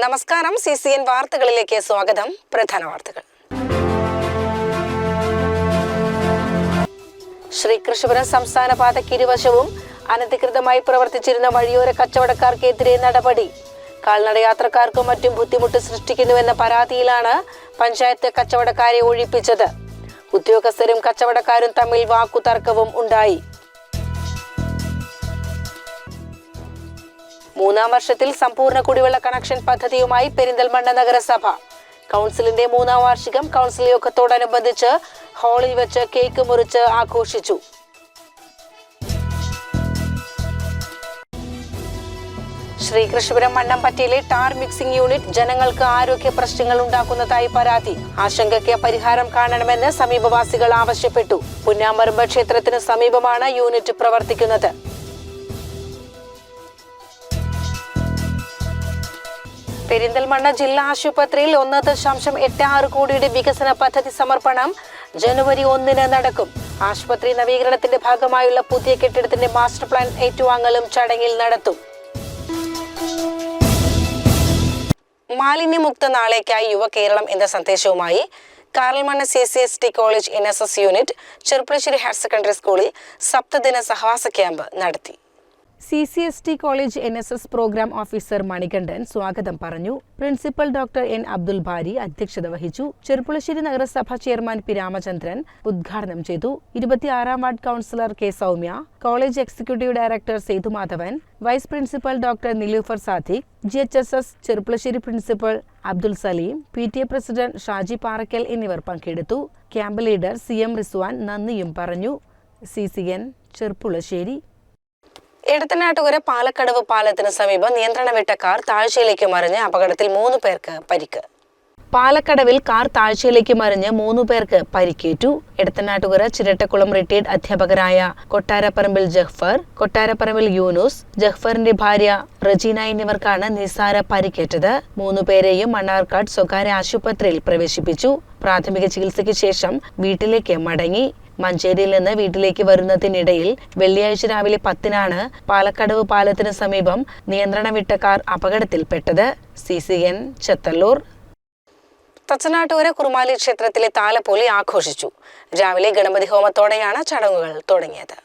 നമസ്കാരം. C C N വാർത്തകളിലേക്ക് സ്വാഗതം. പ്രധാന വാർത്തകൾ. ശ്രീകൃഷ്ണപുരം സംസ്ഥാന പാതയ്ക്ക് ഇരുവശവും അനധികൃതമായി പ്രവർത്തിച്ചിരുന്ന വഴിയോര കച്ചവടക്കാർക്കെതിരെ നടപടി. കാൽനട യാത്രക്കാർക്കും മറ്റും ബുദ്ധിമുട്ട് സൃഷ്ടിക്കുന്നുവെന്ന പരാതിയിലാണ് പഞ്ചായത്ത് കച്ചവടക്കാരെ ഒഴിപ്പിച്ചത്. ഉദ്യോഗസ്ഥരും കച്ചവടക്കാരും തമ്മിൽ വാക്കുതർക്കവും ഉണ്ടായി. മൂന്നാം വർഷത്തിൽ സമ്പൂർണ കുടിവെള്ള കണക്ഷൻ പദ്ധതിയുമായി പെരിന്തൽമണ്ണ നഗരസഭ. കൗൺസിലിന്റെ മൂന്നാം വാർഷികം കൗൺസിൽ യോഗത്തോടനുബന്ധിച്ച് ഹാളിൽ വെച്ച് കേക്ക് മുറിച്ച് ആഘോഷിച്ചു. ശ്രീകൃഷ്ണപുരം മണ്ണമ്പറ്റയിലെ ടാർ മിക്സിംഗ് യൂണിറ്റ് ജനങ്ങൾക്ക് ആരോഗ്യ പ്രശ്നങ്ങൾ ഉണ്ടാക്കുന്നതായി പരാതി. ആശങ്കയ്ക്ക് പരിഹാരം കാണണമെന്ന് സമീപവാസികൾ ആവശ്യപ്പെട്ടു. പുന്നാമറുമ്പ് ക്ഷേത്രത്തിന് സമീപമാണ് യൂണിറ്റ് പ്രവർത്തിക്കുന്നത്. പെരിന്തൽമണ്ണ ജില്ലാ ആശുപത്രിയിൽ ഒന്ന് ദശാംശം എട്ട് ആറ് കോടിയുടെ വികസന പദ്ധതി സമർപ്പണം ജനുവരി ഒന്നിന് നടക്കും. ആശുപത്രി നവീകരണത്തിന്റെ ഭാഗമായുള്ള പുതിയ കെട്ടിടത്തിന്റെ മാസ്റ്റർ പ്ലാൻ ഏറ്റുവാങ്ങലും ചടങ്ങിൽ നടത്തും. മാലിന്യമുക്ത നാളേക്കായി യുവ കേരളം എന്ന സന്ദേശവുമായി Karalmanna C C S T college N S S unit Cherpulassery higher secondary സ്കൂളിൽ സപ്തദിന സഹവാസ ക്യാമ്പ് നടത്തി. C C S T college N S S programme officer Manikandan സ്വാഗതം പറഞ്ഞു. Principal doctor N Abdul Bari അധ്യക്ഷത വഹിച്ചു. ചെറുപ്പുളശ്ശേരി നഗരസഭ ചെയർമാൻ പി രാമചന്ദ്രൻ ഉദ്ഘാടനം ചെയ്തു. ഇരുപത്തിയാറാം ward councillor K Soumya college executive director Sethumadhavan vice principal doctor Nilufar Sadiq G H S S Cherpulassery principal Abdul Salim P T A president Shaji Parakkal എന്നിവർ പങ്കെടുത്തു. Camp leader C M Rizwan നന്ദിയും പറഞ്ഞു. C C N Cherpulassery Edathanattukara Palakkadavu പാലത്തിന് സമീപം നിയന്ത്രണം വിട്ട car താഴ്ചയിലേക്ക് മറിഞ്ഞ് അപകടത്തിൽ മൂന്ന് പേർക്ക് പരിക്ക്. പാലക്കടവിൽ കാർ താഴ്ചയിലേക്ക് മറിഞ്ഞ് മൂന്നു പേർക്ക് പരിക്കേറ്റു. എടത്തനാട്ടുകര ചിരട്ടക്കുളം റിട്ടയർഡ് അധ്യാപകരായ കൊട്ടാരപ്പറമ്പിൽ ജഹ്ഫർ കൊട്ടാരപ്പറമ്പിൽ യൂനുസ് ജഹ്ഫറിന്റെ ഭാര്യ റജീന എന്നിവർക്കാണ് നിസ്സാര പരിക്കേറ്റത്. മൂന്നുപേരെയും മണ്ണാർക്കാട് സ്വകാര്യ ആശുപത്രിയിൽ പ്രവേശിപ്പിച്ചു. പ്രാഥമിക ചികിത്സയ്ക്ക് ശേഷം വീട്ടിലേക്ക് മടങ്ങി. മഞ്ചേരിയിൽ നിന്ന് വീട്ടിലേക്ക് വരുന്നതിനിടയിൽ വെള്ളിയാഴ്ച രാവിലെ പത്തിനാണ് പാലക്കടവ് പാലത്തിന് സമീപം നിയന്ത്രണം വിട്ട കാർ അപകടത്തിൽപ്പെട്ടത്. C C N Chethallur. Thachanattukara Kurumali ക്ഷേത്രത്തിലെ താലപ്പൊലി ആഘോഷിച്ചു. രാവിലെ ഗണപതി ഹോമത്തോടെയാണ് ചടങ്ങുകൾ തുടങ്ങിയത്.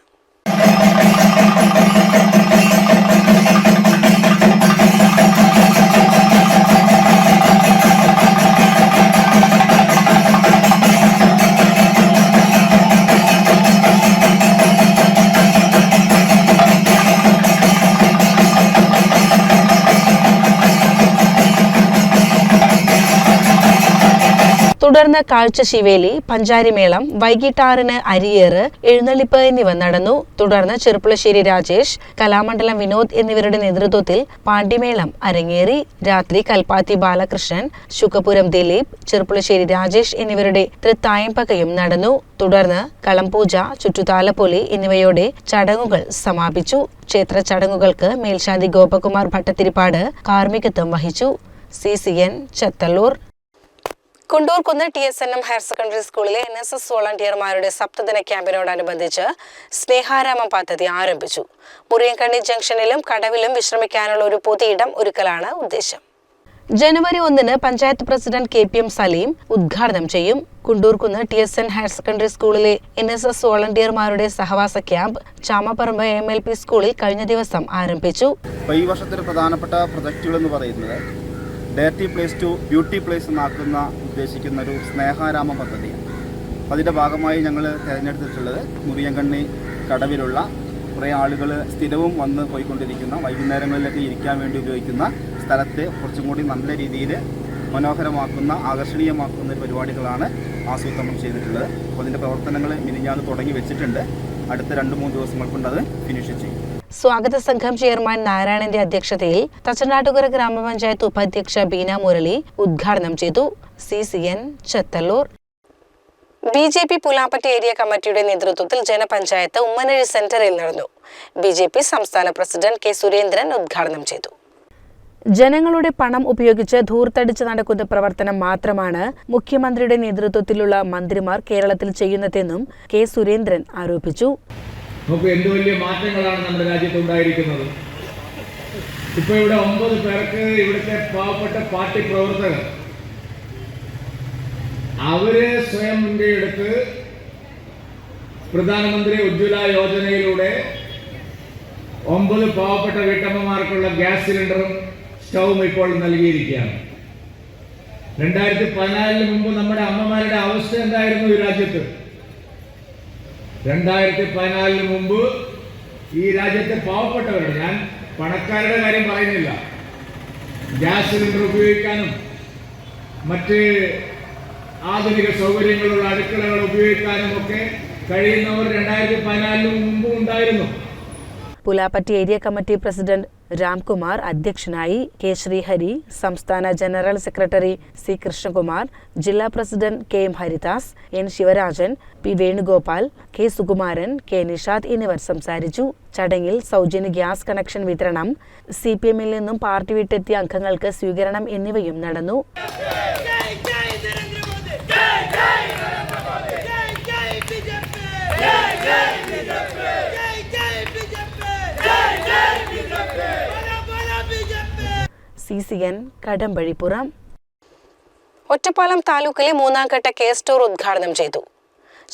തുടർന്ന് കാഴ്ചശിവേലി പഞ്ചാരിമേളം വൈകിട്ട് ആറിന് അരിയേറ് എഴുന്നള്ളിപ്പ് എന്നിവ നടന്നു. തുടർന്ന് ചെറുപ്പുളശ്ശേരി രാജേഷ് കലാമണ്ഡലം വിനോദ് എന്നിവരുടെ നേതൃത്വത്തിൽ പാണ്ഡിമേളം അരങ്ങേറി. രാത്രി കൽപ്പാത്തി ബാലകൃഷ്ണൻ ശുക്കപുരം ദിലീപ് ചെറുപ്പുളശ്ശേരി രാജേഷ് എന്നിവരുടെ തൃത്തായമ്പകയും നടന്നു. തുടർന്ന് കളംപൂജ ചുറ്റുതാലപ്പൊലി എന്നിവയോടെ ചടങ്ങുകൾ സമാപിച്ചു. ക്ഷേത്ര ചടങ്ങുകൾക്ക് മേൽശാന്തി ഗോപകുമാർ ഭട്ടത്തിരിപ്പാട് കാർമ്മികത്വം വഹിച്ചു. C C N Chathalloor Kundoorkunnu T S N M higher secondary സ്കൂളിലെ എൻ എസ് എസ് വോളണ്ടിയർമാരുടെ സപ്തദിന ക്യാമ്പിനോടനുബന്ധിച്ച് സ്നേഹാരാമം പദ്ധതി ആരംഭിച്ചു. മുറിയൻകണ്ണി ജംഗ്ഷനിലും കടവിലും വിശ്രമിക്കാനുള്ള ഒരു പൊതുയിടം ഒരുക്കലാണ് ഉദ്ദേശം. ജനുവരി ഒന്നിന് panchayat president K P M Salim ഉദ്ഘാടനം ചെയ്യും. Kundurkunnu T S N higher secondary സ്കൂളിലെ എൻ എസ് എസ് വോളണ്ടിയർമാരുടെ സഹവാസ camp Chamaparambu M L P സ്കൂളിൽ കഴിഞ്ഞ ദിവസം ആരംഭിച്ചു. ഈ വർഷത്തെ പ്രധാനപ്പെട്ട പ്രൊജക്റ്റുകൾ എന്ന് പറയുന്നത് ഡയറ്റി പ്ലേസ് ടു ബ്യൂട്ടി പ്ലേസ് എന്നാക്കുന്ന ഉദ്ദേശിക്കുന്ന ഒരു സ്നേഹാരാമ പദ്ധതിയാണ് അപ്പം അതിന്റെ ഭാഗമായി ഞങ്ങൾ തിരഞ്ഞെടുത്തിട്ടുള്ളത് മുറിയങ്കണ്ണി കടവിലുള്ള കുറേ ആളുകൾ സ്ഥിരവും വന്ന് പോയിക്കൊണ്ടിരിക്കുന്ന വൈകുന്നേരങ്ങളിലൊക്കെ ഇരിക്കാൻ വേണ്ടി ഉപയോഗിക്കുന്ന സ്ഥലത്തെ കുറച്ചും കൂടി നല്ല രീതിയിൽ മനോഹരമാക്കുന്ന ആകർഷണീയമാക്കുന്ന പരിപാടികളാണ് ആസൂത്രണം ചെയ്തിട്ടുള്ളത്. അപ്പോൾ അതിന്റെ പ്രവർത്തനങ്ങൾ മിനിഞ്ഞാന്ന് തുടങ്ങി വെച്ചിട്ടുണ്ട്. അടുത്ത രണ്ട് മൂന്ന് ദിവസങ്ങൾ കൊണ്ട് അത് ഫിനിഷ് ചെയ്യും. സ്വാഗത സംഘം ചെയർമാൻ നാരായണന്റെ അധ്യക്ഷതയിൽ തച്ചനാട്ടുകര ഗ്രാമപഞ്ചായത്ത് ഉപാധ്യക്ഷ ബീന മുരളി ഉദ്ഘാടനം ചെയ്തു. C C N Chethallur. B J P Pulapatta area committee നേതൃത്വത്തിൽ ജനപഞ്ചായത്ത് ഉമ്മനഴി സെന്ററിൽ നടന്നു. ബി ജെ പി സംസ്ഥാന പ്രസിഡന്റ് കെ സുരേന്ദ്രൻ ഉദ്ഘാടനം ചെയ്തു. ജനങ്ങളുടെ പണം ഉപയോഗിച്ച് ധൂർത്തടിച്ച് നടക്കുന്ന പ്രവർത്തനം മാത്രമാണ് മുഖ്യമന്ത്രിയുടെ നേതൃത്വത്തിലുള്ള മന്ത്രിമാർ കേരളത്തിൽ ചെയ്യുന്നതെന്നും കെ സുരേന്ദ്രൻ ആരോപിച്ചു. നോക്കൂ എന്ത് വലിയ മാറ്റങ്ങളാണ് നമ്മുടെ രാജ്യത്ത് ഉണ്ടായിരിക്കുന്നത്. ഇപ്പൊ ഇവിടെ ഒമ്പത് പേർക്ക് ഇവിടുത്തെ പാവപ്പെട്ട പാർട്ടി പ്രവർത്തകർ. അവർ സ്വയം മുൻകൈയെടുത്ത് പ്രധാനമന്ത്രി ഉജ്ജ്വല യോജനയിലൂടെ ഒമ്പത് പാവപ്പെട്ട വീട്ടമ്മമാർക്കുള്ള ഗ്യാസ് സിലിണ്ടറും സ്റ്റൗവും ഇപ്പോൾ നൽകിയിരിക്കുകയാണ്. രണ്ടായിരത്തി പതിനാലിന് മുമ്പ് നമ്മുടെ അമ്മമാരുടെ അവസ്ഥ എന്തായിരുന്നു ഈ രാജ്യത്ത്? രണ്ടായിരത്തി പതിനാലിന് മുമ്പ് ഈ രാജ്യത്തെ പാവപ്പെട്ടവരുടെ ഞാൻ പണക്കാരുടെ കാര്യം പറയുന്നില്ല. ഗ്യാസ് സിലിണ്ടർ ഉപയോഗിക്കാനും മറ്റ് ആധുനിക സൗകര്യങ്ങളുള്ള അടുക്കളകൾ ഉപയോഗിക്കാനും ഒക്കെ കഴിയുന്നവർ രണ്ടായിരത്തി പതിനാലിന് മുമ്പ് ഉണ്ടായിരുന്നു. പുലാപ്പറ്റി ഏരിയ കമ്മിറ്റി പ്രസിഡന്റ് രാംകുമാർ അധ്യക്ഷനായി കെ ശ്രീഹരി സംസ്ഥാന ജനറൽ സെക്രട്ടറി സി കൃഷ്ണകുമാർ ജില്ലാ president K M Haridas N Sivarajan P Venugopal K Sukumaran K Nishad എന്നിവർ സംസാരിച്ചു. ചടങ്ങിൽ സൗജന്യ ഗ്യാസ് കണക്ഷൻ വിതരണം സി പി എമ്മിൽ നിന്നും പാർട്ടി വിട്ടെത്തിയ അംഗങ്ങൾക്ക് സ്വീകരണം എന്നിവയും നടന്നു. ജയ് ജയ് C C N Kadambazhipuram. Ottapalam താലൂക്കിലെ മൂന്നാം ഘട്ട കെ സ്റ്റോർ ഉദ്ഘാടനം ചെയ്തു.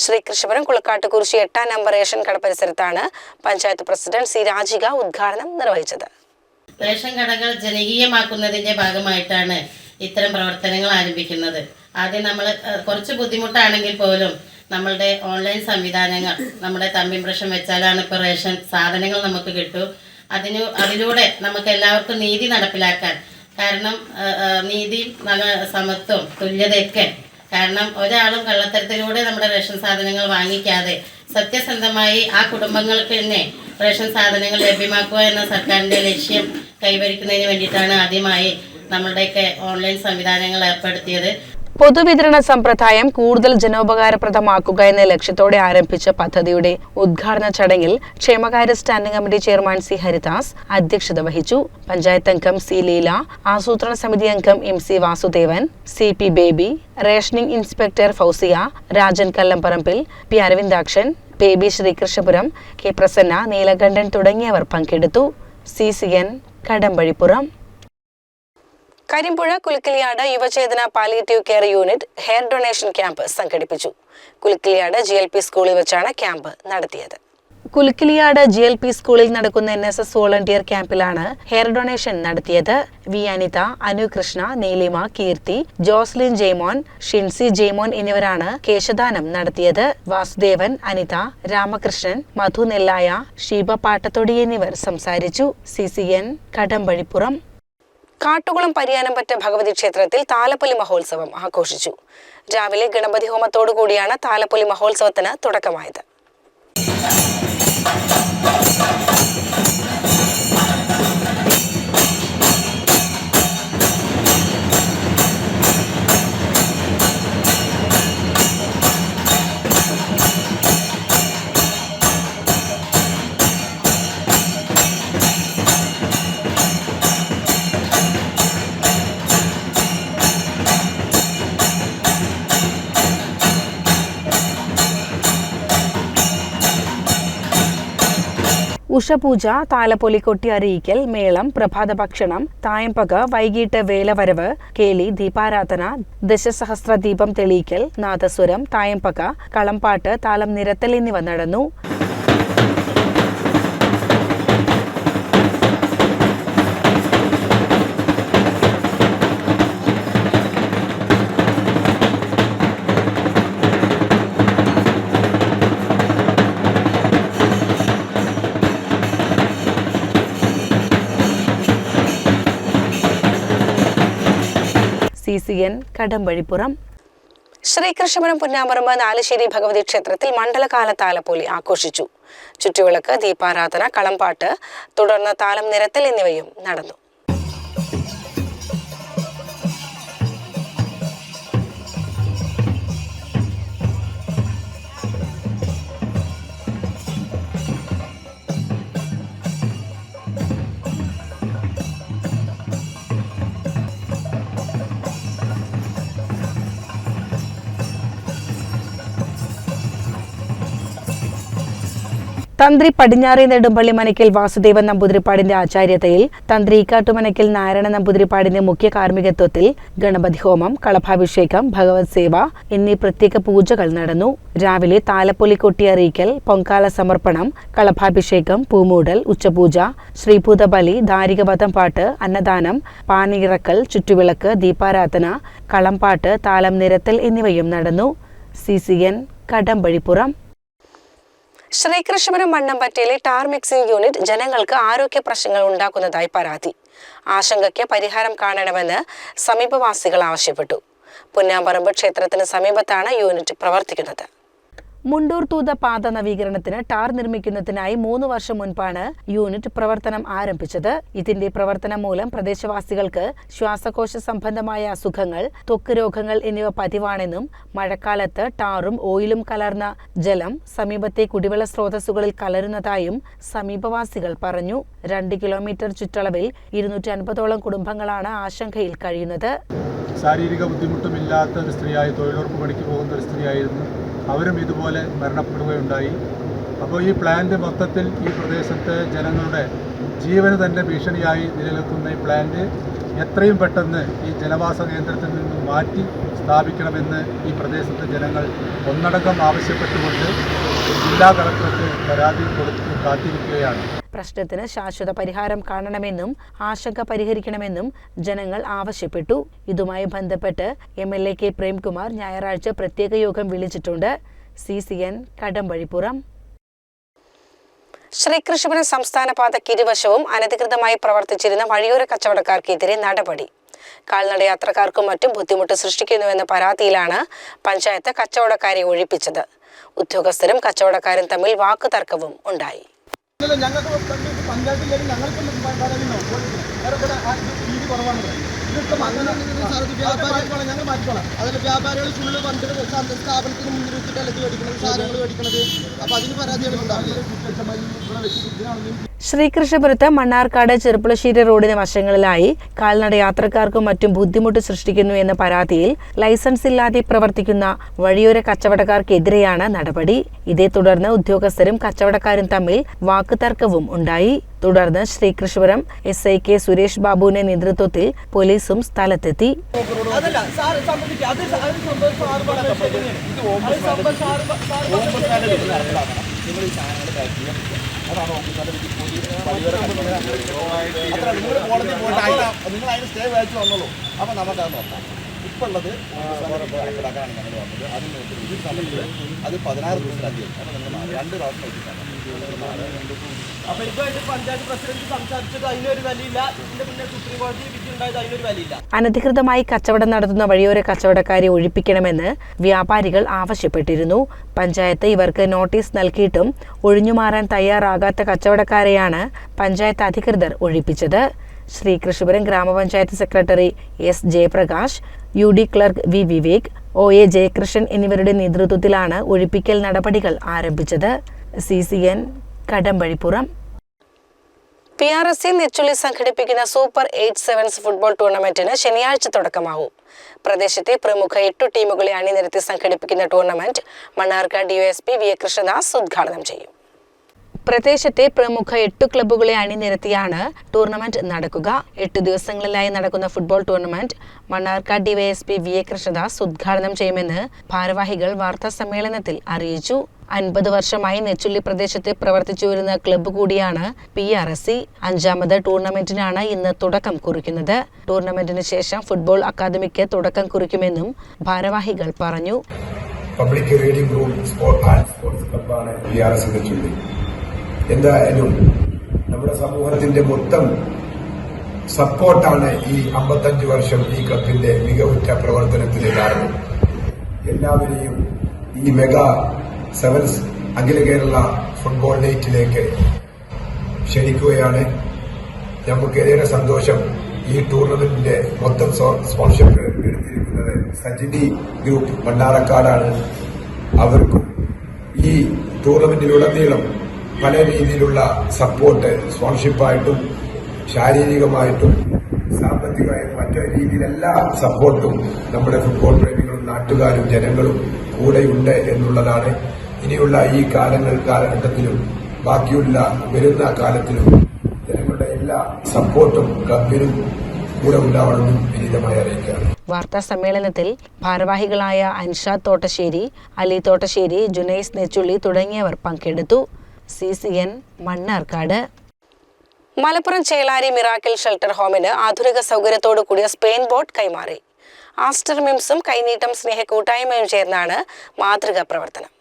ശ്രീ ശ്രീകൃഷ്ണപുരം കുളക്കാട്ടുകുറിശി എട്ടാം നമ്പർ റേഷൻ കട പരിസരത്താണ് പഞ്ചായത്ത് പ്രസിഡന്റ് സി രാജിക ഉദ്ഘാടനം നിർവഹിച്ചത്. റേഷൻ കടകൾ ജനകീയമാക്കുന്നതിന്റെ ഭാഗമായിട്ടാണ് ഇത്തരം പ്രവർത്തനങ്ങൾ ആരംഭിക്കുന്നത്. ആദ്യം നമ്മൾ കുറച്ച് ബുദ്ധിമുട്ടാണെങ്കിൽ പോലും നമ്മളുടെ ഓൺലൈൻ സംവിധാനങ്ങൾ നമ്മുടെ തമ്പിംപ്രഷം വെച്ചാലാണ് ഇപ്പോൾ റേഷൻ സാധനങ്ങൾ നമുക്ക് കിട്ടൂ. അതിനു അതിലൂടെ നമുക്ക് എല്ലാവർക്കും നീതി നടപ്പിലാക്കാൻ. കാരണം നീതിയും സമത്വം തുല്യതയൊക്കെ. കാരണം ഒരാളും കള്ളത്തരത്തിലൂടെ നമ്മുടെ റേഷൻ സാധനങ്ങൾ വാങ്ങിക്കാതെ സത്യസന്ധമായി ആ കുടുംബങ്ങൾക്ക് തന്നെ റേഷൻ സാധനങ്ങൾ ലഭ്യമാക്കുക എന്ന സർക്കാരിന്റെ ലക്ഷ്യം കൈവരിക്കുന്നതിന് വേണ്ടിയിട്ടാണ് ആദ്യമായി നമ്മളുടെയൊക്കെ ഓൺലൈൻ സംവിധാനങ്ങൾ ഏർപ്പെടുത്തിയത്. പൊതുവിതരണ സമ്പ്രദായം കൂടുതൽ ജനോപകാരപ്രദമാക്കുക എന്ന ലക്ഷ്യത്തോടെ ആരംഭിച്ച പദ്ധതിയുടെ ഉദ്ഘാടന ചടങ്ങിൽ ക്ഷേമകാര്യ standing committee chairman C Haridas അധ്യക്ഷത വഹിച്ചു. പഞ്ചായത്ത് അംഗം സി ലീല ആസൂത്രണ സമിതി അംഗം M C Vasudevan C P Baby rationing inspector Fousiya Rajan Kallamparambil P Aravindakshan Baby Sreekrishnapuram K Prasanna Neelakandan തുടങ്ങിയവർ പങ്കെടുത്തു. C C N Kadambazhipuram. Karimpuzha Kulukkiliyad Yuvachethana palliative care unit hair donation camp സംഘടിപ്പിച്ചു. Kulukkiliyad G L P സ്കൂളിൽ വെച്ചാണ് camp നടത്തിയത്. Kulukkiliyad G L P സ്കൂളിൽ നടക്കുന്ന N S S volunteer ക്യാമ്പിലാണ് hair donation നടത്തിയത്. വി അനിത അനു കൃഷ്ണ നീലിമ കീർത്തി ജോസ്ലിൻ ജെയ്മോൻ ഷിൻസി ജെയ്മോൻ എന്നിവരാണ് കേശദാനം നടത്തിയത്. വാസുദേവൻ അനിത രാമകൃഷ്ണൻ മധു നെല്ലായ ഷീബ പാട്ടത്തൊടി എന്നിവർ സംസാരിച്ചു. C C N Kadambazhipuram. Kattukulam Pariyanampatta Bhagavathi ക്ഷേത്രത്തിൽ താലപ്പൊലി മഹോത്സവം ആഘോഷിച്ചു. രാവിലെ ഗണപതി ഹോമത്തോടു കൂടിയാണ് താലപ്പൊലി മഹോത്സവത്തിന് തുടക്കമായത്. ഉഷപൂജ താലപ്പൊലി കൊട്ടി അറിയിക്കൽ മേളം പ്രഭാത ഭക്ഷണം തായമ്പക വൈകിട്ട് വേലവരവ് കേളി ദീപാരാധന ദശസഹസ്ര ദീപം തെളിയിക്കൽ നാദസ്വരം തായമ്പക കളംപാട്ട് താളം നിരത്തൽ എന്നിവ നടന്നു. C C N Kadambazhipuram. Sreekrishnapuram Punnamparambu Nalusseri Bhagavathi ക്ഷേത്രത്തിൽ മണ്ഡലകാല താലപ്പൊലി ആഘോഷിച്ചു. ചുറ്റുവിളക്ക് ദീപാരാധന കളംപാട്ട് തുടർന്ന് താലം നിരത്തൽ എന്നിവയും നടന്നു. തന്ത്രി പടിഞ്ഞാറേ നെടുമ്പള്ളി മനയ്ക്കൽ വാസുദേവൻ നമ്പൂതിരിപ്പാടിന്റെ ആചാര്യതയിൽ തന്ത്രി ഇക്കാട്ടുമനക്കൽ നാരായണ നമ്പൂതിരിപ്പാടിന്റെ മുഖ്യ കാർമ്മികത്വത്തിൽ ഗണപതി ഹോമം കളഭാഭിഷേകം ഭഗവത് സേവ എന്നീ പ്രത്യേക പൂജകൾ നടന്നു. രാവിലെ താലപ്പൊലി കൊട്ടിയറിയിക്കൽ പൊങ്കാല സമർപ്പണം കളഭാഭിഷേകം പൂമൂടൽ ഉച്ചപൂജ ശ്രീഭൂതബലി ധാരികവധം പാട്ട് അന്നദാനം പാനയിറക്കൽ ചുറ്റുവിളക്ക് ദീപാരാധന കളംപാട്ട് താലം നിരത്തൽ എന്നിവയും നടന്നു. C C N Kadambazhipuram. Sreekrishnapuram മണ്ണമ്പറ്റയിലെ tar mixing unit ജനങ്ങൾക്ക് ആരോഗ്യ പ്രശ്നങ്ങൾ ഉണ്ടാക്കുന്നതായി പരാതി. ആശങ്കയ്ക്ക് പരിഹാരം കാണണമെന്ന് സമീപവാസികൾ ആവശ്യപ്പെട്ടു. പുന്നാമ്പറമ്പ് ക്ഷേത്രത്തിന് സമീപത്താണ് യൂണിറ്റ് പ്രവർത്തിക്കുന്നത്. മുണ്ടൂർ തൂത പാത നവീകരണത്തിന് ടാർ നിർമ്മിക്കുന്നതിനായി മൂന്ന് വർഷം മുൻപാണ് യൂണിറ്റ് പ്രവർത്തനം ആരംഭിച്ചത്. ഇതിന്റെ പ്രവർത്തനം മൂലം പ്രദേശവാസികൾക്ക് ശ്വാസകോശ സംബന്ധമായ അസുഖങ്ങൾ ത്വക്ക് രോഗങ്ങൾ എന്നിവ പതിവാണെന്നും മഴക്കാലത്ത് ടാറും ഓയിലും കലർന്ന ജലം സമീപത്തെ കുടിവെള്ള സ്രോതസ്സുകളിൽ കലരുന്നതായും സമീപവാസികൾ പറഞ്ഞു. രണ്ട് കിലോമീറ്റർ ചുറ്റളവിൽ ഇരുന്നൂറ്റി അൻപതോളം കുടുംബങ്ങളാണ് ആശങ്കയിൽ കഴിയുന്നത്. ശാരീരിക ബുദ്ധിമുട്ടുമില്ലാത്ത ഒരു സ്ത്രീയായി തൊഴിലുറപ്പ് പണിക്ക് പോകുന്ന ഒരു സ്ത്രീയായിരുന്നു അവരും ഇതുപോലെ മരണപ്പെടുകയുണ്ടായി. അപ്പോൾ ഈ പ്ലാന്റ് മൊത്തത്തിൽ ഈ പ്രദേശത്തെ ജനങ്ങളുടെ ജീവന് തന്നെ ഭീഷണിയായി നിലനിൽക്കുന്ന ഈ പ്ലാന്റ് എത്രയും പെട്ടെന്ന് ഈ ജനവാസ കേന്ദ്രത്തിൽ നിന്ന് മാറ്റി സ്ഥാപിക്കണമെന്ന് ഈ പ്രദേശത്തെ ജനങ്ങൾ ഒന്നടങ്കം ആവശ്യപ്പെട്ടുകൊണ്ട് ജില്ലാ കളക്ടർക്ക് പരാതി കൊടുത്ത് കാത്തിരിക്കുകയാണ്. പ്രശ്നത്തിന് ശാശ്വത പരിഹാരം കാണണമെന്നും ആശങ്ക പരിഹരിക്കണമെന്നും ജനങ്ങൾ ആവശ്യപ്പെട്ടു. ഇതുമായി ബന്ധപ്പെട്ട് M L A K Premkumar ഞായറാഴ്ച പ്രത്യേക യോഗം വിളിച്ചിട്ടുണ്ട്. C C N Kadambazhipuram. Sreekrishnapuram സംസ്ഥാന പാതയ്ക്ക് ഇരുവശവും അനധികൃതമായി പ്രവർത്തിച്ചിരുന്ന വഴിയോര കച്ചവടക്കാർക്കെതിരെ നടപടി. കാൽനട യാത്രക്കാർക്കും മറ്റും ബുദ്ധിമുട്ട് സൃഷ്ടിക്കുന്നുവെന്ന പരാതിയിലാണ് പഞ്ചായത്ത് കച്ചവടക്കാരെ ഒഴിപ്പിച്ചത്. ഉദ്യോഗസ്ഥരും കച്ചവടക്കാരും തമ്മിൽ വാക്കുതർക്കവും ഉണ്ടായി. ഞങ്ങൾക്ക് പഞ്ചായത്തിൽ ഞങ്ങൾക്ക് ഇവിടെ രീതി കുറവാണ്. ഇതൊക്കെ മാറ്റിക്കോളാം ഞങ്ങൾ മാറ്റിക്കോളാം. അതിൽ വ്യാപാരികൾ ഫുള്ള് പണ്ട് സ്ഥാപനത്തിന് മുന്നിൽ വെച്ചിട്ടല്ല ഇത് മേടിക്കുന്നത് സാധനങ്ങൾ മേടിക്കുന്നത് അപ്പോൾ അതിന് പരാതികളുണ്ടാവില്ല ശ്രീകൃഷ്ണപുരത്ത് മണ്ണാർക്കാട് ചെറുപ്പുളശ്ശേരി റോഡിന് വശങ്ങളിലായി കാൽനട യാത്രക്കാർക്കും മറ്റും ബുദ്ധിമുട്ട് സൃഷ്ടിക്കുന്നു എന്ന പരാതിയിൽ ലൈസൻസ് ഇല്ലാതെ പ്രവർത്തിക്കുന്ന വഴിയോര കച്ചവടക്കാർക്കെതിരെയാണ് നടപടി. ഇതേ തുടർന്ന് ഉദ്യോഗസ്ഥരും കച്ചവടക്കാരും തമ്മിൽ വാക്കുതർക്കവും ഉണ്ടായി. തുടർന്ന് Sreekrishnapuram S I K Suresh ബാബുവിന്റെ നേതൃത്വത്തിൽ പോലീസും സ്ഥലത്തെത്തി. അത്. നിങ്ങൾ കോടതി പോയിട്ട് നിങ്ങൾ അതിന് സ്റ്റേ വായിച്ചു വന്നോളൂ. അപ്പോൾ നമുക്കത് നോക്കാം. കണക്കിലാക്കാനാണ് ഞങ്ങൾ വന്നത് സമയത്ത് അത് പതിനാറ് ദിവസത്തിലധികം. അപ്പോൾ നിങ്ങൾ മാറി. രണ്ട് പ്രാവശ്യം നോക്കിയിട്ടാണ്. അപ്പൊ ഇതുമായിട്ട് പഞ്ചായത്ത് പ്രസിഡന്റ് സംസാരിച്ചത് അതിനൊരു വിലയില്ല. ഇതിന്റെ മുന്നേ സുപ്രീം കോടതി വിധി ഉണ്ടായത് അതിനൊരു വിലയില്ല. അനധികൃതമായി കച്ചവടം നടത്തുന്ന വഴിയോര കച്ചവടക്കാരെ ഒഴിപ്പിക്കണമെന്ന് വ്യാപാരികൾ ആവശ്യപ്പെട്ടിരുന്നു. പഞ്ചായത്ത് ഇവർക്ക് നോട്ടീസ് നൽകിയിട്ടും ഒഴിഞ്ഞുമാറാൻ തയ്യാറാകാത്ത കച്ചവടക്കാരെയാണ് പഞ്ചായത്ത് അധികൃതർ ഒഴിപ്പിച്ചത്. Sreekrishnapuram gramapanchayat secretary S Jayaprakash U D clerk V Vivek O A Jayakrishnan എന്നിവരുടെ നേതൃത്വത്തിലാണ് ഒഴിപ്പിക്കൽ നടപടികൾ ആരംഭിച്ചത്. C C N Kadampazhipuram. P R S C Nechulli സംഘടിപ്പിക്കുന്ന സൂപ്പർ എയ്റ്റ് സെവൻസ് ഫുട്ബോൾ ടൂർണമെന്റിന് ശനിയാഴ്ച തുടക്കമാകും. പ്രദേശത്തെ പ്രമുഖ എട്ടു ടീമുകളെ അണിനിരത്തി സംഘടിപ്പിക്കുന്ന tournament Mannarkkad U S P V A Krishnadas ഉദ്ഘാടനം ചെയ്യും. പ്രദേശത്തെ പ്രമുഖ എട്ടു ക്ലബ്ബുകളെ അണിനിരത്തിയാണ് ടൂർണമെന്റ് നടക്കുക. എട്ടു ദിവസങ്ങളിലായി നടക്കുന്ന football tournament Mannarkkad DySP V A Krishnadas ഉദ്ഘാടനം ചെയ്യുമെന്ന് ഭാരവാഹികൾ വാർത്താ സമ്മേളനത്തിൽ അറിയിച്ചു. അൻപത് വർഷമായി നെച്ചുള്ളി പ്രദേശത്ത് പ്രവർത്തിച്ചു വരുന്ന ക്ലബ്ബ് കൂടിയാണ് പി ആർ എസ് സി അഞ്ചാമത് ടൂർണമെന്റിനാണ് ഇന്ന് തുടക്കം കുറിക്കുന്നത്. ടൂർണമെന്റിന് ശേഷം ഫുട്ബോൾ അക്കാദമിക്ക് തുടക്കം കുറിക്കുമെന്നും ഭാരവാഹികൾ പറഞ്ഞു. Public reading room sports and sports ക്ലബ്ബാണ് P R S Chulli എന്തായാലും നമ്മുടെ സമൂഹത്തിന്റെ മൊത്തം സപ്പോർട്ടാണ് ഈ അമ്പത്തഞ്ച് വർഷം ഈ കപ്പിന്റെ മികവുറ്റ പ്രവർത്തനത്തിന് കാരണം. എല്ലാവരെയും ഈ മെഗാ സെവൻസ് അഖില കേരള ഫുട്ബോൾ നൈറ്റിലേക്ക് ക്ഷണിക്കുകയാണ്. നമുക്ക് ഏറെ സന്തോഷം ഈ ടൂർണമെന്റിന്റെ മൊത്തം സ്പോൺസർഷിപ്പ് എടുത്തിരിക്കുന്നത് സജിനി ഗ്രൂപ്പ് മണ്ണാറക്കാടാണ് അവർക്കും ഈ ടൂർണമെന്റിലുടനീളം പല രീതിയിലുള്ള സപ്പോർട്ട് സ്പോൺഷിപ്പായിട്ടും ശാരീരികമായിട്ടും സാമ്പത്തികമായും മറ്റു രീതിയിലെല്ലാ സപ്പോർട്ടും നമ്മുടെ ഫുട്ബോൾ പ്രേമികളും നാട്ടുകാരും ജനങ്ങളും കൂടെയുണ്ട് എന്നുള്ളതാണ് ഇനിയുള്ള ഈ കാലങ്ങൾ കാലഘട്ടത്തിലും ബാക്കിയുള്ള വരുന്ന കാലത്തിലും ജനങ്ങളുടെ എല്ലാ സപ്പോർട്ടും ക്ലബിനും കൂടെ ഉണ്ടാവണമെന്നും വിനീതമായി അറിയിക്കുകയാണ്. വാർത്താ സമ്മേളനത്തിൽ ഭാരവാഹികളായ അൻഷാദ് തോട്ടശ്ശേരി അലി തോട്ടശ്ശേരി ജുനൈസ് നെച്ചുള്ളി തുടങ്ങിയവർ പങ്കെടുത്തു. C C N Mannarkkad. Malappuram Chelari miracle shelter ഹോമിന് ആധുനിക സൗകര്യത്തോടു കൂടിയ സ്പെയിൻ ബോട്ട് കൈമാറി. ആസ്റ്റർ മിംസും കൈനീട്ടം സ്നേഹ കൂട്ടായ്മയും ചേർന്നാണ് മാതൃകാ പ്രവർത്തനം.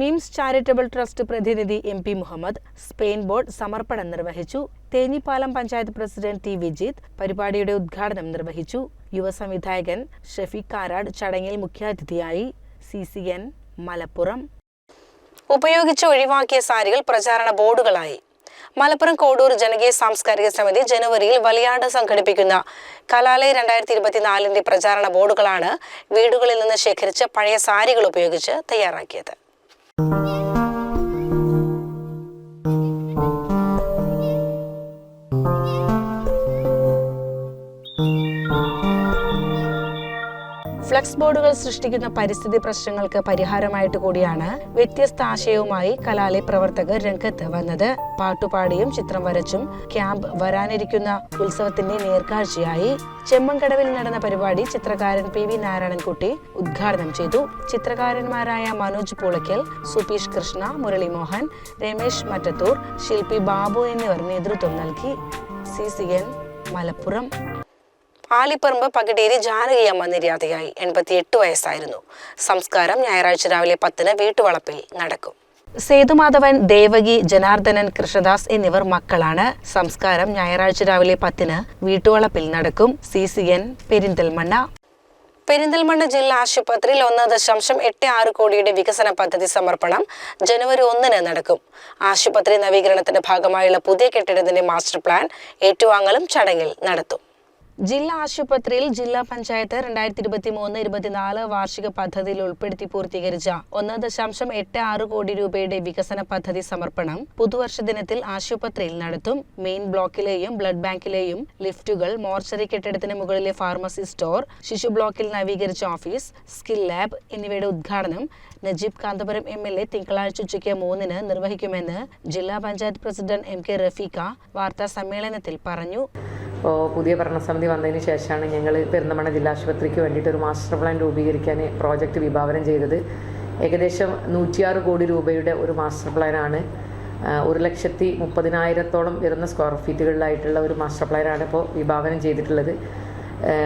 മിംസ് ചാരിറ്റബിൾ ട്രസ്റ്റ് പ്രതിനിധി M P Muhammad spine board സമർപ്പണം നിർവഹിച്ചു. തേഞ്ഞിപ്പാലം പഞ്ചായത്ത് പ്രസിഡന്റ് ടി വിജിത് പരിപാടിയുടെ ഉദ്ഘാടനം നിർവഹിച്ചു. യുവ സംവിധായകൻ ഷഫീഖ് കാരാട് ചടങ്ങിൽ മുഖ്യാതിഥിയായി സി സി എൻ മലപ്പുറം. ഉപയോഗിച്ച് ഒഴിവാക്കിയ സാരികൾ പ്രചാരണ ബോർഡുകളായി. മലപ്പുറം കോടൂർ ജനകീയ സാംസ്കാരിക സമിതി ജനുവരിയിൽ വലിയാട് സംഘടിപ്പിക്കുന്ന കലാലയ രണ്ടായിരത്തി ഇരുപത്തിനാലിന്റെ പ്രചാരണ ബോർഡുകളാണ് വീടുകളിൽ നിന്ന് ശേഖരിച്ച പഴയ സാരികൾ ഉപയോഗിച്ച് തയ്യാറാക്കിയത്. ഫ്ലക്സ് ബോർഡുകൾ സൃഷ്ടിക്കുന്ന പരിസ്ഥിതി പ്രശ്നങ്ങൾക്ക് പരിഹാരമായിട്ട് കൂടിയാണ് വ്യത്യസ്ത ആശയവുമായി കലാലയ പ്രവർത്തകർ രംഗത്ത് വന്നത്. പാട്ടുപാടിയും ചിത്രം വരച്ചും ക്യാമ്പ് വരാനിരിക്കുന്ന ഉത്സവത്തിന്റെ നേർക്കാഴ്ചയായി ചെമ്മൻകടവിൽ നടന്ന പരിപാടി ചിത്രകാരൻ പി വി നാരായണൻകുട്ടി ഉദ്ഘാടനം ചെയ്തു. ചിത്രകാരന്മാരായ മനോജ് പൂളയ്ക്കൽ സുപീഷ് കൃഷ്ണ മുരളി മോഹൻ രമേശ് മറ്റത്തൂർ ശില്പി ബാബു എന്നിവർ നേതൃത്വം നൽകി. C C N Malappuram. Alipparamb Pakideri Janakiyamma നിര്യാതയായി എൺപത്തിയെട്ട് വയസ്സായിരുന്നു. സംസ്കാരം ഞായറാഴ്ച രാവിലെ പത്തിന് വീട്ടുവളപ്പിൽ നടക്കും. സേതുമാധവൻ ദേവകി ജനാർദ്ദനൻ കൃഷ്ണദാസ് എന്നിവർ മക്കളാണ്. സംസ്കാരം ഞായറാഴ്ച രാവിലെ പത്തിന് വീട്ടുവളപ്പിൽ നടക്കും. C C N Perinthalmanna. Perinthalmanna ജില്ലാ ആശുപത്രിയിൽ ഒന്ന് ദശാംശം എട്ട് ആറ് കോടിയുടെ വികസന പദ്ധതി സമർപ്പണം ജനുവരി ഒന്നിന് നടക്കും. ആശുപത്രി നവീകരണത്തിന്റെ ഭാഗമായുള്ള പുതിയ കെട്ടിടത്തിന്റെ മാസ്റ്റർ പ്ലാൻ ഏറ്റുവാങ്ങലും ചടങ്ങിൽ നടത്തും. ജില്ലാ ആശുപത്രിയിൽ ജില്ലാ പഞ്ചായത്ത് രണ്ടായിരത്തി ഇരുപത്തി മൂന്ന് ഇരുപത്തിനാല് വാർഷിക പദ്ധതിയിൽ ഉൾപ്പെടുത്തി പൂർത്തീകരിച്ച ഒന്ന് ദശാംശം എട്ട് ആറ് കോടി രൂപയുടെ വികസന പദ്ധതി സമർപ്പണം പുതുവർഷ ദിനത്തിൽ ആശുപത്രിയിൽ നടത്തും. മെയിൻ ബ്ലോക്കിലെയും ബ്ലഡ് ബാങ്കിലെയും ലിഫ്റ്റുകൾ മോർച്ചറി കെട്ടിടത്തിന് മുകളിലെ ഫാർമസി സ്റ്റോർ ശിശു ബ്ലോക്കിൽ നവീകരിച്ച ഓഫീസ് സ്കിൽ ലാബ് എന്നിവയുടെ ഉദ്ഘാടനം Najeeb Kanthapuram M L A തിങ്കളാഴ്ച ഉച്ചയ്ക്ക് മൂന്നിന് നിർവഹിക്കുമെന്ന് ജില്ലാ panchayat president M K Rafeekha വാർത്താ സമ്മേളനത്തിൽ പറഞ്ഞു. ഇപ്പോൾ പുതിയ ഭരണസമിതി വന്നതിന് ശേഷമാണ് ഞങ്ങൾ പെരുന്നമണ ജില്ലാ ആശുപത്രിക്ക് വേണ്ടിയിട്ട് ഒരു മാസ്റ്റർ പ്ലാൻ രൂപീകരിക്കാൻ പ്രോജക്റ്റ് വിഭാവനം ചെയ്തത്. ഏകദേശം നൂറ്റിയാറ് കോടി രൂപയുടെ ഒരു മാസ്റ്റർ പ്ലാനാണ്. ഒരു ലക്ഷത്തി മുപ്പതിനായിരത്തോളം വരുന്ന സ്ക്വയർ ഫീറ്റുകളിലായിട്ടുള്ള ഒരു മാസ്റ്റർ പ്ലാനാണ് ഇപ്പോൾ വിഭാവനം ചെയ്തിട്ടുള്ളത്.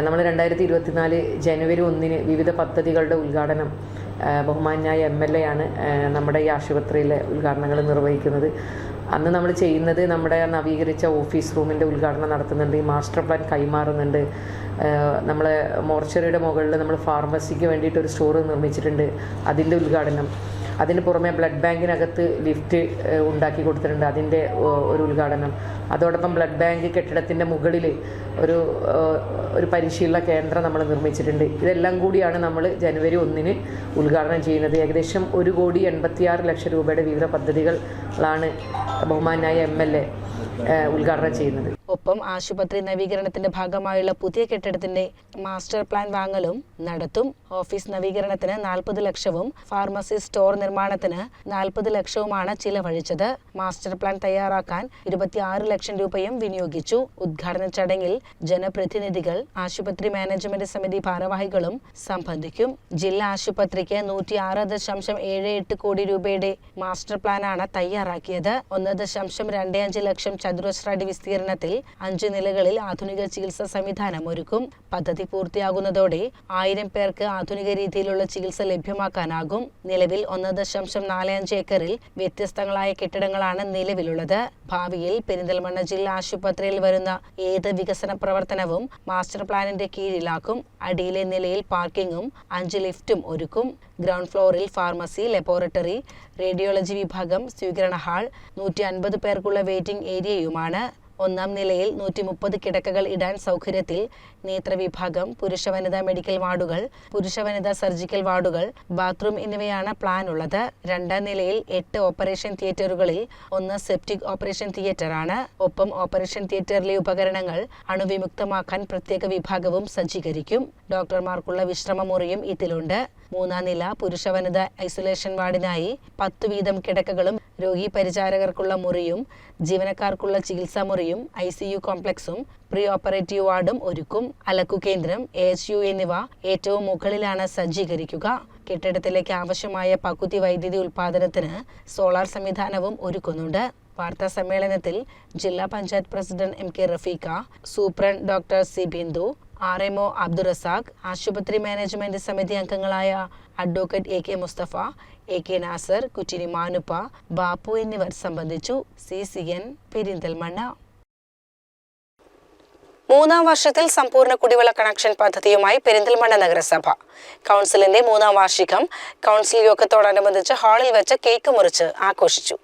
നമ്മൾ രണ്ടായിരത്തി ഇരുപത്തിനാല് ജനുവരി ഒന്നിന് വിവിധ പദ്ധതികളുടെ ഉദ്ഘാടനം ബഹുമാന്യായ എം എൽ എ ആണ് നമ്മുടെ ഈ ആശുപത്രിയിലെ ഉദ്ഘാടനങ്ങൾ നിർവഹിക്കുന്നത്. അന്ന് നമ്മൾ ചെയ്യുന്നത് നമ്മുടെ നവീകരിച്ച ഓഫീസ് റൂമിന്റെ ഉദ്ഘാടനം നടത്തുന്നുണ്ട് ഈ മാസ്റ്റർ പ്ലാൻ കൈമാറുന്നുണ്ട്. നമ്മൾ മോർച്ചറിയുടെ മുകളിൽ നമ്മൾ ഫാർമസിക്ക് വേണ്ടിയിട്ട് ഒരു സ്റ്റോർ നിർമ്മിച്ചിട്ടുണ്ട്. അതിന്റെ ഉദ്ഘാടനം. അതിന് പുറമെ ബ്ലഡ് ബാങ്കിനകത്ത് ലിഫ്റ്റ് ഉണ്ടാക്കി കൊടുത്തിട്ടുണ്ട്. അതിന്റെ ഒരു ഉദ്ഘാടനം. അതോടൊപ്പം ബ്ലഡ് ബാങ്ക് കെട്ടിടത്തിന്റെ മുകളിൽ ഒരു ഒരു പരിശീലന കേന്ദ്രം നമ്മൾ നിർമ്മിച്ചിട്ടുണ്ട്. ഇതെല്ലാം കൂടിയാണ് നമ്മൾ ജനുവരി ഒന്നിന് ഉദ്ഘാടനം ചെയ്യുന്നത്. ഏകദേശം ഒരു കോടി എൺപത്തിയാറ് ലക്ഷം രൂപയുടെ വിവിധ പദ്ധതികളാണ് ബഹുമാനായ എം എൽ എ ഉദ്ഘാടനം ചെയ്യുന്നത്. ഒപ്പം ആശുപത്രി നവീകരണത്തിന്റെ ഭാഗമായുള്ള പുതിയ കെട്ടിടത്തിന്റെ മാസ്റ്റർ പ്ലാൻ വാങ്ങലും നടത്തും. ഓഫീസ് നവീകരണത്തിന് നാൽപ്പത് ലക്ഷവും ഫാർമസി സ്റ്റോർ നിർമ്മാണത്തിന് നാൽപ്പത് ലക്ഷവുമാണ് ചിലവഴിച്ചത്. മാസ്റ്റർ പ്ലാൻ തയ്യാറാക്കാൻ ഇരുപത്തിയാറ് ലക്ഷം രൂപയും വിനിയോഗിച്ചു. ഉദ്ഘാടന ചടങ്ങിൽ ജനപ്രതിനിധികൾ ആശുപത്രി മാനേജ്മെന്റ് സമിതി ഭാരവാഹികളും സംബന്ധിക്കും. ജില്ലാ ആശുപത്രിക്ക് നൂറ്റി ആറ് ദശാംശം ഏഴ് എട്ട് കോടി രൂപയുടെ മാസ്റ്റർ പ്ലാനാണ് തയ്യാറാക്കിയത്. ഒന്ന് ദശാംശം രണ്ട് അഞ്ച് ലക്ഷം ചതുരശ്ര അടി വിസ്തീർണത്തിൽ അഞ്ച് നിലകളിൽ ആധുനിക ചികിത്സാ സംവിധാനം ഒരുക്കും. പദ്ധതി പൂർത്തിയാകുന്നതോടെ ആയിരം പേർക്ക് ആധുനിക രീതിയിലുള്ള ചികിത്സ ലഭ്യമാക്കാനാകും. നിലവിൽ ഒന്ന് ദശാംശം നാല് അഞ്ച് ഏക്കറിൽ വ്യത്യസ്തങ്ങളായ കെട്ടിടങ്ങളാണ് നിലവിലുള്ളത്. ഭാവിയിൽ പെരിന്തൽമണ്ണ ജില്ലാ ആശുപത്രിയിൽ വരുന്ന ഏത് വികസന പ്രവർത്തനവും മാസ്റ്റർ പ്ലാനിന്റെ കീഴിലാക്കും. അടിയിലെ നിലയിൽ പാർക്കിങ്ങും അഞ്ച് ലിഫ്റ്റും ഒരുക്കും. ഗ്രൗണ്ട് ഫ്ലോറിൽ ഫാർമസി ലബോറട്ടറി റേഡിയോളജി വിഭാഗം സ്വീകരണ ഹാൾ നൂറ്റി അൻപത് പേർക്കുള്ള വെയിറ്റിംഗ് ഏരിയയുമാണ്. ഒന്നാം നിലയിൽ നൂറ്റി മുപ്പത് കിടക്കകൾ ഇടാൻ സൗകര്യത്തിൽ നേത്രവിഭാഗം പുരുഷ വനിതാ മെഡിക്കൽ വാർഡുകൾ പുരുഷ വനിതാ സർജിക്കൽ വാർഡുകൾ ബാത്റൂം എന്നിവയാണ് പ്ലാൻ ഉള്ളത്. രണ്ടാം നിലയിൽ എട്ട് ഓപ്പറേഷൻ തിയേറ്ററുകളിൽ ഒന്ന് സെപ്റ്റിക് ഓപ്പറേഷൻ തിയേറ്ററാണ്. ഒപ്പം ഓപ്പറേഷൻ തിയേറ്ററിലെ ഉപകരണങ്ങൾ അണുവിമുക്തമാക്കാൻ പ്രത്യേക വിഭാഗവും സജ്ജീകരിക്കും. ഡോക്ടർമാർക്കുള്ള വിശ്രമമുറിയും ഇതിലുണ്ട്. മൂന്നാം നില പുരുഷ വനിതാ ഐസൊലേഷൻ വാർഡിനായി പത്ത് വീതം കിടക്കകളും രോഗി പരിചാരകർക്കുള്ള മുറിയും ജീവനക്കാർക്കുള്ള ചികിത്സാ മുറിയും ഐ സി യു കോംപ്ലക്സും പ്രീ ഓപ്പറേറ്റീവ് വാർഡും ഒരുക്കും. അലക്കു കേന്ദ്രം എ എച്ച് യു എന്നിവ ഏറ്റവും മുകളിലാണ് സജ്ജീകരിക്കുക. കെട്ടിടത്തിലേക്ക് ആവശ്യമായ പകുതി വൈദ്യുതി ഉൽപാദനത്തിന് സോളാർ സംവിധാനവും ഒരുക്കുന്നുണ്ട്. വാർത്താ സമ്മേളനത്തിൽ ജില്ലാ panchayat president M K Rafeekha superintendent doctor C Bindu R M O Abdurazak ആശുപത്രി മാനേജ്മെന്റ് സമിതി അംഗങ്ങളായ advocate A K Musthafa A K Nasar Kuttini Manuppa Bapu എന്നിവർ സംബന്ധിച്ചു സി സി എൻ പെരിന്തൽമണ്ണ. മൂന്നാം വർഷത്തിൽ സമ്പൂർണ കുടിവെള്ള കണക്ഷൻ പദ്ധതിയുമായി പെരിന്തൽമണ്ണ നഗരസഭ. കൗൺസിലിന്റെ മൂന്നാം വാർഷികം കൗൺസിൽ യോഗത്തോടനുബന്ധിച്ച് ഹാളിൽ വെച്ച് കേക്ക് മുറിച്ച് ആഘോഷിച്ചു.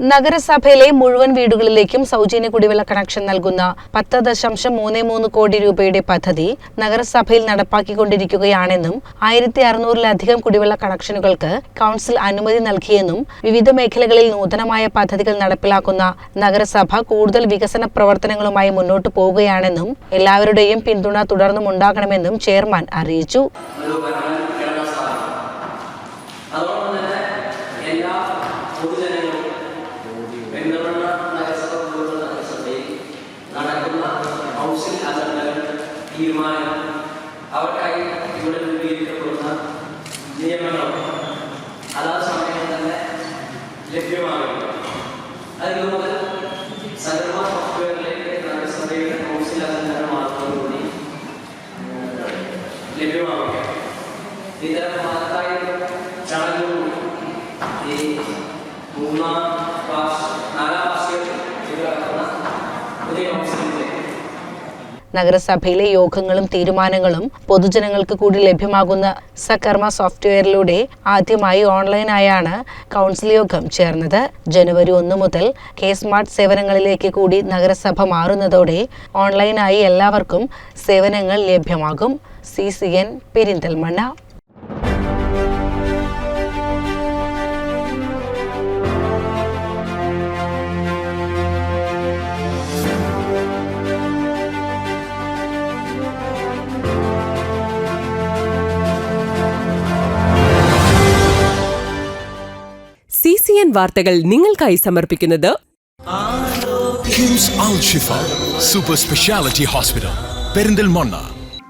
നഗരസഭയിലെ മുഴുവൻ വീടുകളിലേക്കും സൗജന്യ കുടിവെള്ള കണക്ഷൻ നൽകുന്ന പത്ത് ദശാംശം മൂന്ന് മൂന്ന് കോടി രൂപയുടെ പദ്ധതി നഗരസഭയിൽ നടപ്പാക്കിക്കൊണ്ടിരിക്കുകയാണെന്നും ആയിരത്തി അറുന്നൂറിലധികം കുടിവെള്ള കണക്ഷനുകൾക്ക് കൗൺസിൽ അനുമതി നൽകിയെന്നും വിവിധ മേഖലകളിൽ നൂതനമായ പദ്ധതികൾ നടപ്പിലാക്കുന്ന നഗരസഭ കൂടുതൽ വികസന പ്രവർത്തനങ്ങളുമായി മുന്നോട്ടു പോവുകയാണെന്നും എല്ലാവരുടെയും പിന്തുണ തുടർന്നും ഉണ്ടാകണമെന്നും ചെയർമാൻ അറിയിച്ചു അതോടൊപ്പം തന്നെ എല്ലാ പൊതുജനങ്ങളും പെരുന്തൽമണ്ണ നഗരസഭ പോലുള്ള നഗരസഭയിൽ നടക്കുന്ന കൗൺസിൽ അജണ്ടകൾ തീരുമാനങ്ങൾ അവർക്കായി ഇവിടെ രൂപീകരിക്കപ്പെടുന്ന നിയമങ്ങളും അതാത് സമയത്ത് തന്നെ ലഭ്യമാകും അതിന് മുതൽ സകർമ്മ സോഫ്റ്റ്വെയറിലേക്ക് നഗരസഭയുടെ കൗൺസിൽ അജണ്ടകൾ മാത്രമൂടി ലഭ്യമാവുക മഹത്തായ ഈ മൂന്നാം ക്ലാസ് നാലാം നഗരസഭയിലെ യോഗങ്ങളും തീരുമാനങ്ങളും പൊതുജനങ്ങൾക്ക് കൂടി ലഭ്യമാകുന്ന സകർമ്മ സോഫ്റ്റ്വെയറിലൂടെ ആദ്യമായി ഓൺലൈനായാണ് കൗൺസിൽ യോഗം ചേർന്നത്. ജനുവരി ഒന്ന് മുതൽ കെ സ്മാർട്ട് സേവനങ്ങളിലേക്ക് കൂടി നഗരസഭ മാറുന്നതോടെ ഓൺലൈനായി എല്ലാവർക്കും സേവനങ്ങൾ ലഭ്യമാകും. C C N Perinthalmanna. C C N വാർത്തകൾ നിങ്ങൾക്കായി സമർപ്പിക്കുന്നത് KIMS Al Shifa super speciality hospital Perinthalmanna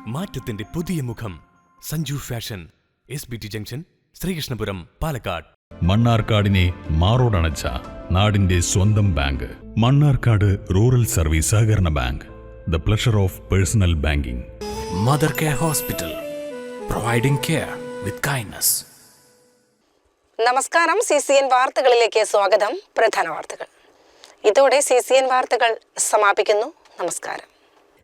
മാറ്റത്തിന്റെ പുതിയ മുഖം. Sanju fashion S B T junction Sreekrishnapuram Palakkad. മണ്ണാർക്കാടിനെ മാറോടണച്ച നാടിന്റെ സ്വന്തം ബാങ്ക്. മണ്ണാർക്കാട് റൂറൽ സർവീസ് സഹകരണ bank. The pleasure of personal banking. Mother care hospital. Providing care with kindness. നമസ്കാരം. C C N വാർത്തകളിലേക്ക് സ്വാഗതം. പ്രധാന വാർത്തകൾ. ഇതോടെ സി സി എൻ വാർത്തകൾ സമാപിക്കുന്നു. നമസ്കാരം.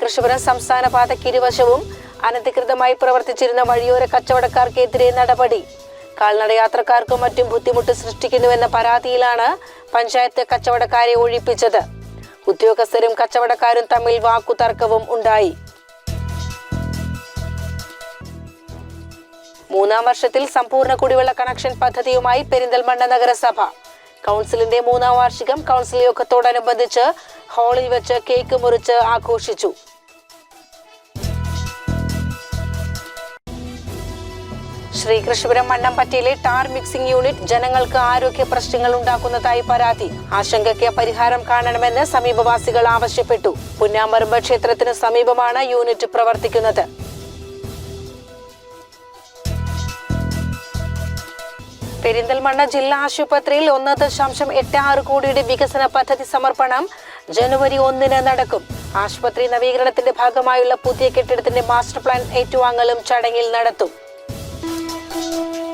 Sreekrishnapuram സംസ്ഥാന പാതയ്ക്ക് ഇരുവശവും അനധികൃതമായി പ്രവർത്തിച്ചിരുന്ന വഴിയോര കച്ചവടക്കാർക്കെതിരെ നടപടി. കാൽനടയാത്രക്കാർക്കും മറ്റും ബുദ്ധിമുട്ട് സൃഷ്ടിക്കുന്നുവെന്ന പരാതിയിലാണ് പഞ്ചായത്ത് കച്ചവടക്കാരെ ഒഴിപ്പിച്ചത്. ഉദ്യോഗസ്ഥരും കച്ചവടക്കാരും തമ്മിൽ വാക്കുതർക്കവും ഉണ്ടായി. മൂന്നാം വർഷത്തിൽ സമ്പൂർണ കുടിവെള്ള കണക്ഷൻ പദ്ധതിയുമായി പെരിന്തൽമണ്ണ നഗരസഭ. കൗൺസിലിന്റെ മൂന്നാം വാർഷികം കൗൺസിൽ യോഗത്തോടനുബന്ധിച്ച് ഹാളിൽ വെച്ച് കേക്ക് മുറിച്ച് ആഘോഷിച്ചു. ശ്രീകൃഷ്ണപുരം മണ്ണമ്പറ്റയിലെ ടാർ മിക്സിംഗ് യൂണിറ്റ് ജനങ്ങൾക്ക് ആരോഗ്യ പ്രശ്നങ്ങൾ ഉണ്ടാക്കുന്നതായി പരാതി. ആശങ്കയ്ക്ക് പരിഹാരം കാണണമെന്ന് സമീപവാസികൾ ആവശ്യപ്പെട്ടു. പുന്നാമറുമ്പ ക്ഷേത്രത്തിന് സമീപമാണ് യൂണിറ്റ് പ്രവർത്തിക്കുന്നത്. പെരിന്തൽമണ്ണ ജില്ലാ ആശുപത്രിയിൽ ഒന്ന് ദശാംശം എട്ട് ആറ് കോടിയുടെ വികസന പദ്ധതി സമർപ്പണം ജനുവരി ഒന്നിന് നടക്കും. ആശുപത്രി നവീകരണത്തിന്റെ ഭാഗമായുള്ള പുതിയ കെട്ടിടത്തിന്റെ മാസ്റ്റർ പ്ലാൻ ഏറ്റുവാങ്ങലും ചടങ്ങിൽ നടത്തും. Thank you.